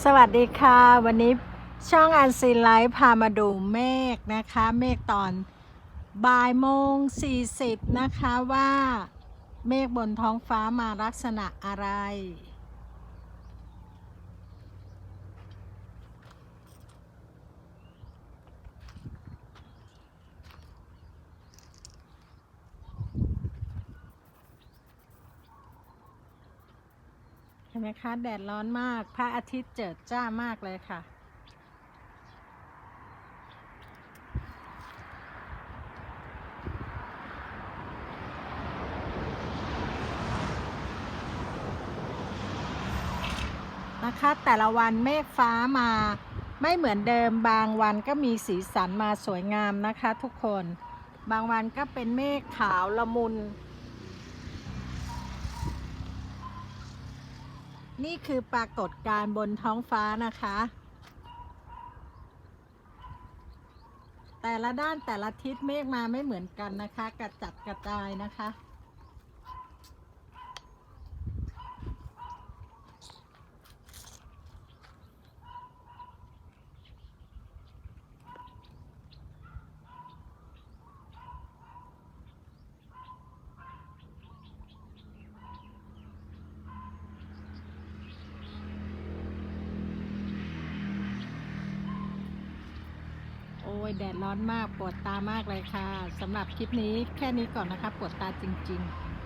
สวัสดีค่ะ วันนี้ช่องอันซีไลฟ์พามาดูเมฆนะคะ เมฆตอนบ่ายโมงสี่สิบนะคะว่าเมฆบนท้องฟ้ามาลักษณะอะไร เห็นไหมคะ แดดร้อนมาก พระอาทิตย์เจิดจ้ามากเลยค่ะ นะคะ แต่ละวันเมฆฟ้ามาไม่เหมือนเดิมบางวันก็มีสีสันมาสวยงามนะคะทุกคน บางวันก็เป็นเมฆขาวละมุน นี่คือปรากฏการณ์บนท้องฟ้านะคะ แต่ละด้านแต่ละทิศเมฆมาไม่เหมือนกันนะคะ กระจัดกระจายนะคะ โอ้ ยแดดร้อนมากปวดตามากเลยค่ะสำหรับคลิปนี้แค่นี้ก่อนนะคะปวดตาจริง ๆ